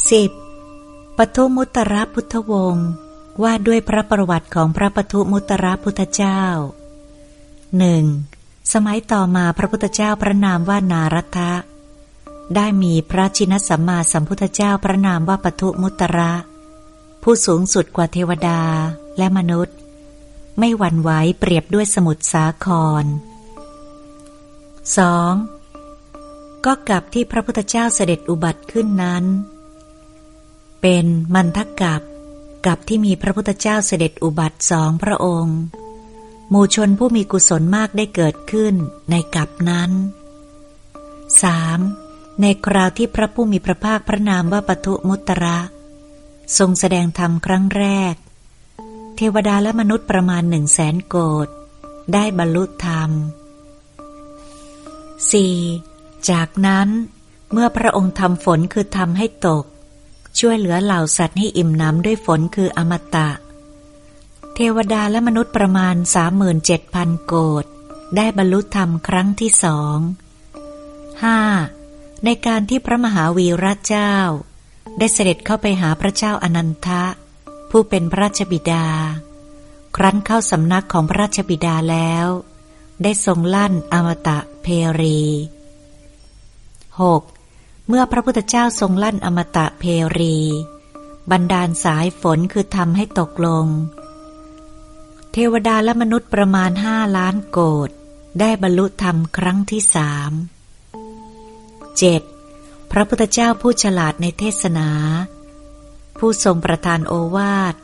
10. ปทุมุตระพุทธวงศ์ว่าด้วยพระประวัติของพระปทุมุตระพุทธเจ้าหนึ่งสมัยต่อมาพระพุทธเจ้าพระนามว่านารัตะ ได้มีพระชินสัมมาสัมพุทธเจ้าพระนามว่าปทุมุตระ ผู้สูงสุดกว่าเทวดาและมนุษย์ ไม่หวั่นไหวเปรียบด้วยสมุทรสาคร 2. ก็กับที่พระพุทธเจ้าเสด็จอุบัติขึ้นนั้น เป็นมันทักับกับที่มีพระพุทธเจ้าเสด็จอุบัติสองพระองค์หมู่ชนผู้มีกุศลมากได้เกิดขึ้นในกับนั้น 3. ในคราวที่พระผู้มีพระภาคพระนามว่าปทุมุตระ ทรงแสดงธรรมครั้งแรก เทวดาและมนุษย์ประมาณหนึ่งแสนโกดได้บรรลุธรรม 4. จากนั้นเมื่อพระองค์ทำฝนคือทำให้ตก ช่วยเหลือเหล่าสัตว์ให้อิ่มน้ำด้วยฝนคืออมตะ เทวดาและมนุษย์ประมาณสามหมื่นเจ็ดพันโกดได้บรรลุธรรมครั้งที่สอง 5. ในการที่พระมหาวีระเจ้า ได้เสด็จเข้าไปหาพระเจ้าอนันทะ ผู้เป็นพระราชบิดา ครั้นเข้าสำนักของพระราชบิดาแล้ว ได้ทรงลั่นอมตะเพรี 6. เมื่อพระพุทธเจ้าทรงลั่นอมตะเพรีบันดาลสายฝนคือทำให้ตกลง เทวดาและมนุษย์ประมาณห้าล้านโกดได้บรรลุธรรมครั้งที่สาม 7. พระพุทธเจ้าผู้ฉลาดในเทศนา ผู้ทรงประทานโอวาท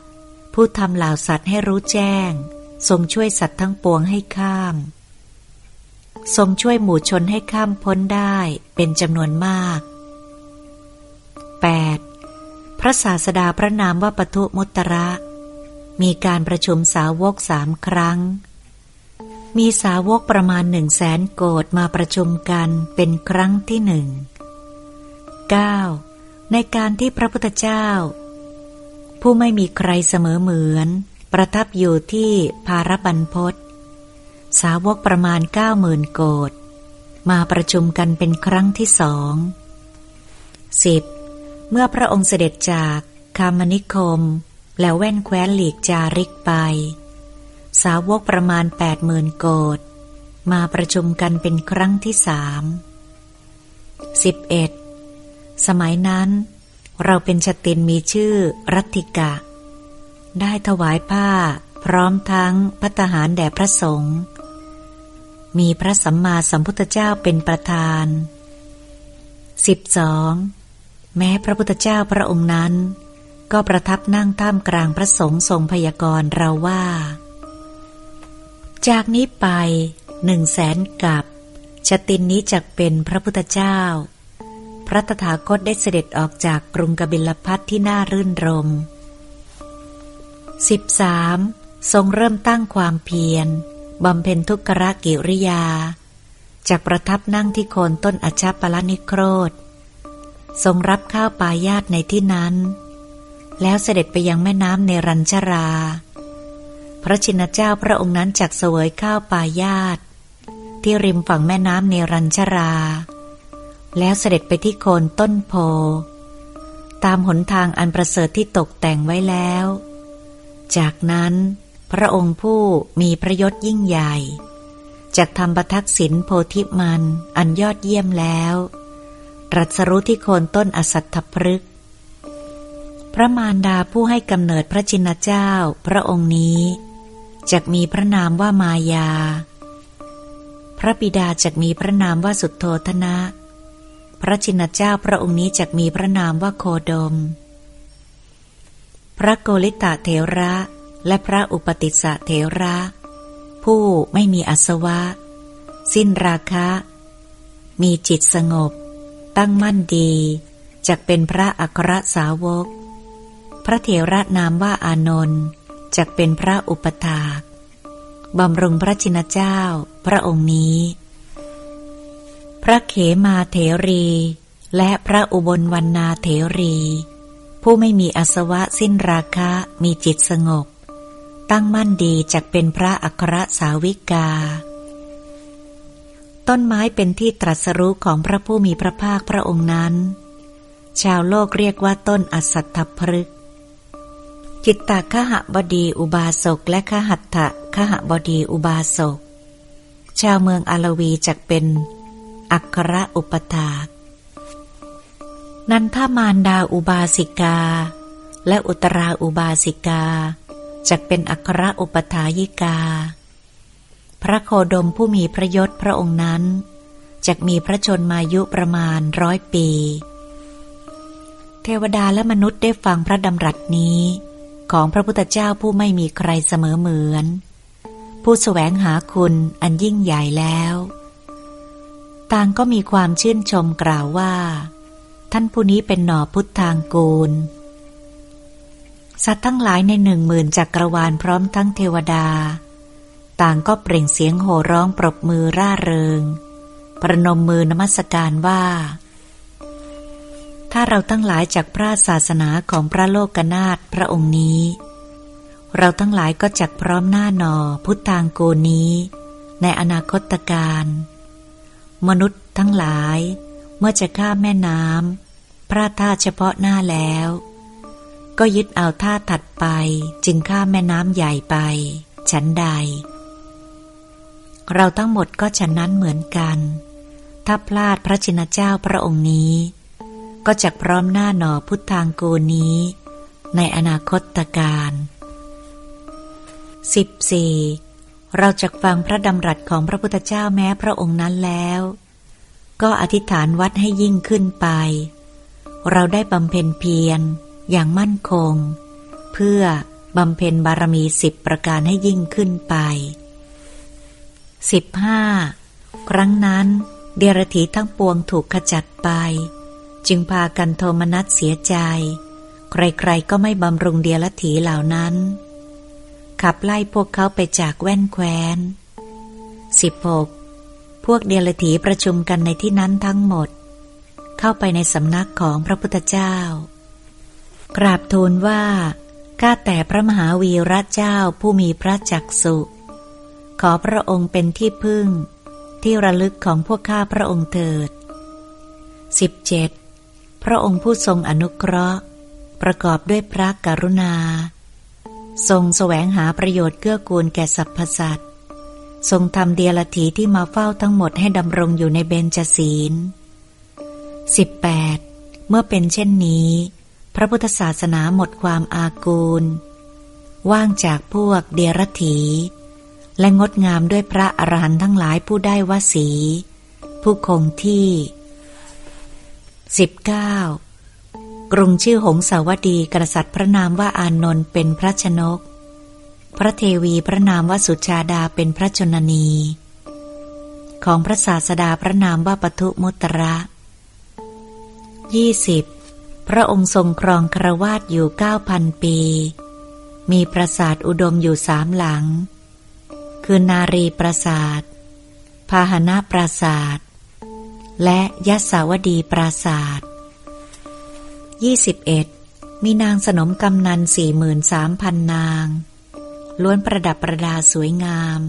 ผู้ทำเหล่าสัตว์ให้รู้แจ้ง ทรงช่วยสัตว์ทั้งปวงให้ข้าม ทรงช่วยหมู่ชนให้ข้ามพ้นได้เป็นจำนวนมาก 8. พระศาสดาพระนามว่าปทุมุตระ มีการประชุมสาวกสามครั้ง มีสาวกประมาณหนึ่งแสนโกดมาประชุมกันเป็นครั้งที่หนึ่ง 9. ในการที่พระพุทธเจ้า ผู้ไม่มีใครเสมอเหมือน ประทับอยู่ที่ภารบันพศสาวกประมาณเก้าหมื่นโกดมาประชุมกันเป็นครั้งที่สอง 10. เมื่อพระองค์เสด็จจากคามนิคม แล้วแว่นแคว้นหลีกจาริกไป สาวกประมาณแปดหมื่นโกดมาประชุมกันเป็นครั้งที่สามสิบเอ็ดสมัยนั้น เราเป็นชตินมีชื่อรัตติกะ ได้ถวายผ้าพร้อมทั้งพัตหารแด่พระสงฆ์มีพระสัมมาสัมพุทธเจ้าเป็นประธาน 12. แม้พระพุทธเจ้าพระองค์นั้น ก็ประทับนั่งท่ามกลางพระสงฆ์ทรงพยากรณ์เราว่า จากนี้ไปหนึ่งแสนกับชตินนี้จะเป็นพระพุทธเจ้า พระตถาคตได้เสด็จออกจากกรุงกบิลพัทที่น่ารื่นรม 13. ทรงเริ่มตั้งความเพียรบำเพ็ญทุกขกิริยา จากประทับนั่งที่โคนต้นอชัปปลนิโครธ ทรงรับข้าวปายาตในที่นั้น แล้วเสด็จไปยังแม่น้ำเนรัญชรา พระชินเจ้าพระองค์นั้นจักเสวยข้าวปายาตที่ริมฝั่งแม่น้ำเนรัญชรา แล้วเสด็จไปที่โคนต้นโพ ตามหนทางอันประเสริฐที่ตกแต่งไว้แล้ว จากนั้น พระองค์ผู้มีพระยศยิ่งใหญ่จากทำประทักษิณโพธิมันอันยอดเยี่ยมแล้ว ตรัสรู้ที่โคนต้นอสัตถพฤกษ์พระมารดาผู้ให้กำเนิดพระจินเจ้าพระองค์นี้จะมีพระนามว่ามายา พระบิดาจะมีพระนามว่าสุดโทธนะ พระจินเจ้าพระองค์นี้จะมีพระนามว่าโคดม พระโกริตะเถระและพระอุปติสสะเถระ ผู้ไม่มีอสวะ สิ้นราคะ มีจิตสงบ ตั้งมั่นดีจกเป็นพระอัครสาวก พระเถระนามว่าอานนท์จกเป็นพระอุปถาบำรุงพระชินเจ้า พระองค์นี้ พระเขมาเถรี และพระอุบลวันนาเถรี ผู้ไม่มีอสวะสิ้นราคะมีจิตสงบ ตั้งมั่นดีจักเป็นพระอัครสาวิกา ต้นไม้เป็นที่ตรัสรู้ของพระผู้มีพระภาคพระองค์นั้น ชาวโลกเรียกว่าต้นอสัตถพฤกจิตตคหบดีอุบาสกและขหัตถคหบดีอุบาสก ชาวเมืองอาลวีจักเป็น อัครอุปถาก นันทามารดาอุบาสิกา และอุตราอุบาสิกาจักเป็นอัครอุปถายิกา พระโคดมผู้มีพระยศพระองค์นั้นจักมีพระชนมายุประมาณร้อยปี เทวดาและมนุษย์ได้ฟังพระดำรัสนี้ ของพระพุทธเจ้าผู้ไม่มีใครเสมอเหมือน ผู้แสวงหาคุณอันยิ่งใหญ่แล้ว ต่างก็มีความชื่นชมกล่าวว่า ท่านผู้นี้เป็นหน่อพุทธางกูล สัตว์ทั้งหลายในหนึ่งหมื่นจักรวาลพร้อมทั้งเทวดา ต่างก็เปล่งเสียงโห่ร้องปรบมือร่าเริง ประนมมือนมัสการว่า ถ้าเราทั้งหลายจากพระศาสนาของพระโลกนาถพระองค์นี้ เราทั้งหลายก็จักพร้อมหน้าหนอพุทธางโกนี้ ในอนาคตการมนุษย์ทั้งหลาย เมื่อจะข้ามแม่น้ำพระท่าเฉพาะหน้าแล้ว ก็ยึดเอาท่าถัดไปจึงข้ามแม่น้ำใหญ่ไป ฉันใด เราทั้งหมดก็ฉันนั้นเหมือนกัน ถ้าพลาดพระชินเจ้าพระองค์นี้ ก็จะพร้อมหน้าหนอพุทธางกูนี้ ในอนาคตการ 14. เราจะฟังพระดำรัสของพระพุทธเจ้าแม้พระองค์นั้นแล้ว ก็อธิษฐานวัดให้ยิ่งขึ้นไป เราได้บำเพ็ญเพียรอย่างมั่นคง เพื่อบำเพ็ญบารมีสิบประการให้ยิ่งขึ้นไป 15. ครั้งนั้นเดียรถีทั้งปวงถูกขจัดไป จึงพากันโทมนัสเสียใจ ใครๆก็ไม่บำรุงเดียรถีเหล่านั้น ขับไล่พวกเขาไปจากแว่นแคว้น 16. พวกเดียรถีประชุมกันในที่นั้นทั้งหมด เข้าไปในสำนักของพระพุทธเจ้า กราบทูลว่า ข้าแต่พระมหาวีระเจ้าผู้มีพระจักสุ ขอพระองค์เป็นที่พึ่ง ที่ระลึกของพวกข้าพระองค์เถิด 17. พระองค์ผู้ทรงอนุเคราะห์ ประกอบด้วยพระกรุณา ทรงแสวงหาประโยชน์เกื้อกูลแก่สรรพสัตว์ทรงทำเดียรถีที่มาเฝ้าทั้งหมดให้ดำรงอยู่ในเบญจศีล 18. เมื่อเป็นเช่นนี้ พระพุทธศาสนาหมดความอากูล ว่างจากพวกเดียรถี และงดงามด้วยพระอรหันต์ทั้งหลายผู้ได้วสี ผู้คงที่ 19. กรุงชื่อหงสาวดีกษัตริย์พระนามว่าอานนท์เป็นพระชนก พระเทวีพระนามว่าสุชาดาเป็นพระชนนี ของพระศาสดาพระนามว่าปทุมุตระ 20. พระองค์ทรงครองครวาดอยู่เก้าพันปี มีปราสาทอุดมอยู่สามหลัง คือนารีปราสาท พาหนะปราสาท และยัสาวดีปราสาท 21. มีนางสนมกำนันสี่หมื่นสามพันนาง ล้วนประดับประดาสวยงาม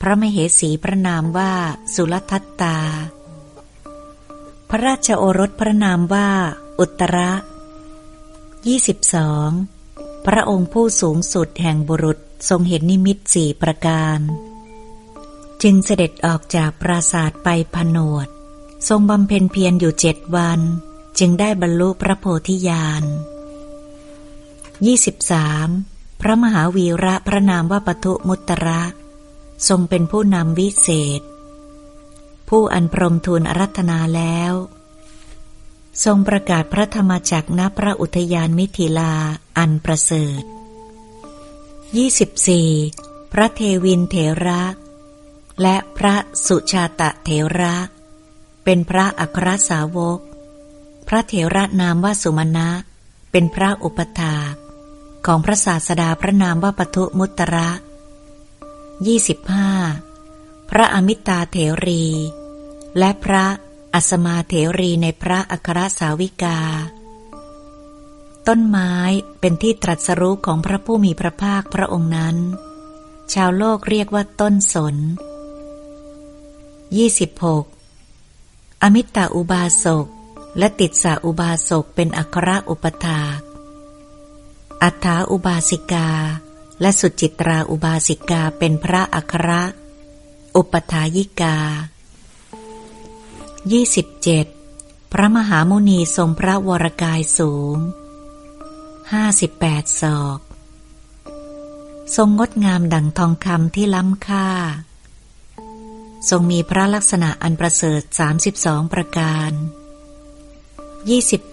พระมเหสีพระนามว่าสุลทัตตา พระราชโอรสพระนามว่าอุตระ 22. พระองค์ผู้สูงสุดแห่งบุรุษ ทรงเห็นนิมิตสี่ประการ จึงเสด็จออกจากปราสาทไปผนวด ทรงบำเพ็ญเพียรอยู่เจ็ดวัน จึงได้บรรลุพระโพธิญาณ 23. พระมหาวีระพระนามว่าปทุมุตระ ทรงเป็นผู้นำวิเศษ ผู้อันพรมทูลอารัธนาแล้ว ทรงประกาศพระธรรมจักรณพระอุทยานมิถิลาอันประเสริฐ 24 พระเทวินเถระและพระสุชาตะเถระ เป็นพระอัครสาวก พระเถระนามว่าสุมาณะเป็นพระอุปถาของพระศาสดาพระนามว่าปทุมุตระ 25 พระอมิตาเถรี และพระอัสมาเถรีในพระอัครสาวิกา ต้นไม้เป็นที่ตรัสรู้ของพระผู้มีพระภาคพระองค์นั้น ชาวโลกเรียกว่าต้นสน 26. อมิตตาอุบาสก และติดสาอุบาสกเป็นอัครอุปถาอัฏฐาอุบาสิกา และสุจิตราอุบาสิกาเป็นพระอัครอุปถายิกา 27. พระมหามุนีทรงพระวรกายสูง 58ศอก ทรงงดงามดั่งทองคำที่ล้ำค่า ทรงมีพระลักษณะอันประเสริฐ32ประการ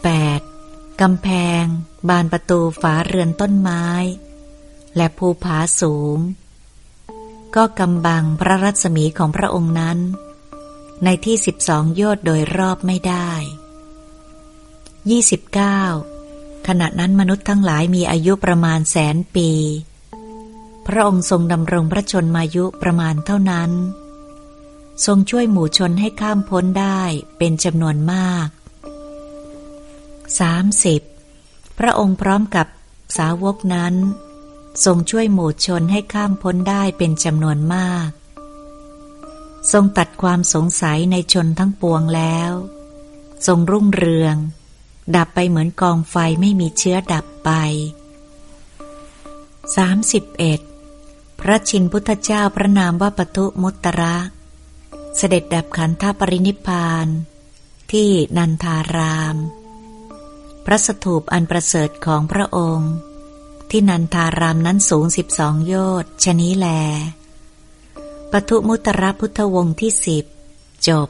28. กำแพง บานประตูฝาเรือนต้นไม้ และภูผาสูง ก็กำบังพระรัศมีของพระองค์นั้น ในที่สิบสองโยชน์โดยรอบไม่ได้ 29. ขณะนั้นมนุษย์ทั้งหลายมีอายุประมาณแสนปี พระองค์ทรงดำรงพระชนมายุประมาณเท่านั้น ทรงช่วยหมู่ชนให้ข้ามพ้นได้เป็นจำนวนมาก 30. พระองค์พร้อมกับสาวกนั้น ทรงช่วยหมู่ชนให้ข้ามพ้นได้เป็นจำนวนมาก ทรงตัดความสงสัยในชนทั้งปวงแล้ว ทรงรุ่งเรือง ดับไปเหมือนกองไฟไม่มีเชื้อดับไป 31. พระชินพุทธเจ้าพระนามว่าปทุมุตระ เสด็จดับขันธปรินิพาน ที่นันทาราม พระสถูปอันประเสริฐของพระองค์ ที่นันทารามนั้นสูงสิบสองโยชน์ชนี้แลปทุมุตระพุทธวงศ์ที่สิบจบ